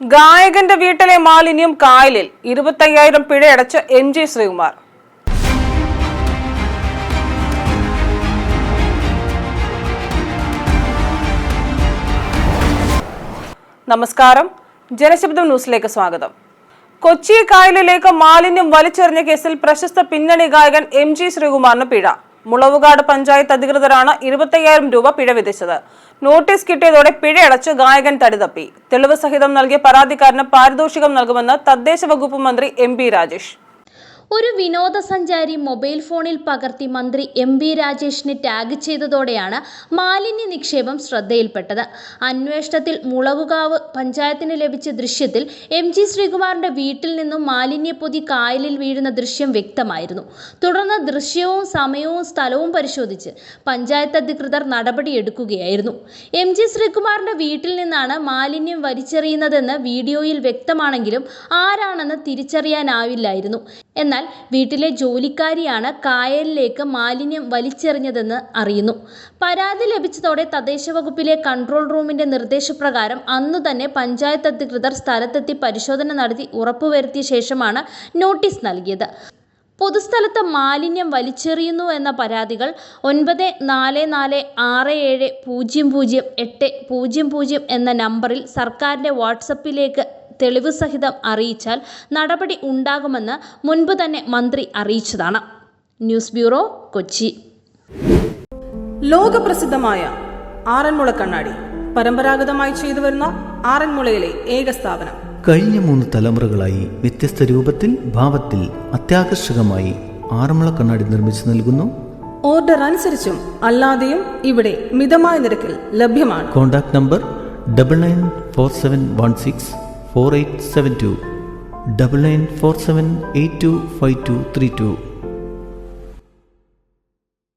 ഗായകന്റെ വീട്ടിലെ മാലിന്യം കായലിൽ ഇരുപത്തയ്യായിരം പിഴയടച്ച് എം ജി ശ്രീകുമാർ. നമസ്കാരം. ജനശബ്ദം ന്യൂസിലേക്ക് സ്വാഗതം. കൊച്ചി കായലിലേക്ക് മാലിന്യം വലിച്ചെറിഞ്ഞ കേസിൽ പ്രശസ്ത പിന്നണി ഗായകൻ എം ജി ശ്രീകുമാറിന് പിഴ. മുളവുകാട് പഞ്ചായത്ത് അധികൃതരാണ് ഇരുപത്തയ്യായിരം രൂപ പിഴ വിധിച്ചത്. നോട്ടീസ് കിട്ടിയതോടെ പിഴയടച്ച് ഗായകൻ തടിതപ്പി. തെളിവ് സഹിതം നൽകിയ പരാതിക്കാരന് പാരിതോഷികം നൽകുമെന്ന് തദ്ദേശ വകുപ്പ് മന്ത്രി എം രാജേഷ്. ഒരു വിനോദസഞ്ചാരി മൊബൈൽ ഫോണിൽ പകർത്തി മന്ത്രി എം വി രാജേഷിനെ ടാഗ് ചെയ്തതോടെയാണ് മാലിന്യ നിക്ഷേപം ശ്രദ്ധയിൽപ്പെട്ടത്. അന്വേഷണത്തിൽ മുളവുകാവ് പഞ്ചായത്തിന് ലഭിച്ച ദൃശ്യത്തിൽ എം ജി ശ്രീകുമാറിന്റെ വീട്ടിൽ നിന്നും മാലിന്യപ്പൊതി കായലിൽ വീഴുന്ന ദൃശ്യം വ്യക്തമായിരുന്നു. തുടർന്ന് ദൃശ്യവും സമയവും സ്ഥലവും പരിശോധിച്ച് പഞ്ചായത്ത് അധികൃതർ നടപടിയെടുക്കുകയായിരുന്നു എം ജി ശ്രീകുമാറിന്റെ വീട്ടിൽ നിന്നാണ് മാലിന്യം വലിച്ചെറിയുന്നതെന്ന് വീഡിയോയിൽ വ്യക്തമാണെങ്കിലും ആരാണെന്ന് തിരിച്ചറിയാനാവില്ലായിരുന്നു. എന്നാൽ വീട്ടിലെ ജോലിക്കാരിയാണ് കായലിലേക്ക് മാലിന്യം വലിച്ചെറിഞ്ഞതെന്ന് അറിയുന്നു. പരാതി ലഭിച്ചതോടെ തദ്ദേശ വകുപ്പിലെ കൺട്രോൾ റൂമിന്റെ നിർദ്ദേശപ്രകാരം അന്നു തന്നെ പഞ്ചായത്ത് അധികൃതർ സ്ഥലത്തെത്തി പരിശോധന നടത്തി ഉറപ്പുവരുത്തിയ ശേഷമാണ് നോട്ടീസ് നൽകിയത്. പൊതുസ്ഥലത്ത് മാലിന്യം വലിച്ചെറിയുന്നു എന്ന പരാതികൾ ഒൻപത് നാല് നാല് ആറ് ഏഴ് പൂജ്യം പൂജ്യം എട്ട് പൂജ്യം പൂജ്യം എന്ന നമ്പറിൽ സർക്കാരിന്റെ വാട്സപ്പിലേക്ക് തെളിവ് സഹിതം അറിയിച്ചാൽ നടപടി ഉണ്ടാകുമെന്ന് മുൻപ് തന്നെ മന്ത്രി അറിയിച്ചതാണ്. News bureau Kochi. ലോകപ്രസിദ്ധമായ ആറന്മുള കണ്ണാടി പരമ്പരാഗതമായി ചെയ്തു വരുന്ന ആറന്മുളയിലെ ഏക സ്ഥാപനം. കഴിഞ്ഞ മൂന്ന് തലമുറകളായി വ്യത്യസ്ത രൂപത്തിൽ ഭാവത്തിൽ അത്യാകർഷകമായി ആറന്മുള കണ്ണാടി നിർമ്മിച്ചു നൽകുന്നു. ഓർഡർ അനുസരിച്ചും അല്ലാതെയും ഇവിടെ മിതമായ നിരക്കിൽ ലഭ്യമാണ്. Contact number double nine four seven one six four eight seven two double nine four seven eight two five two three two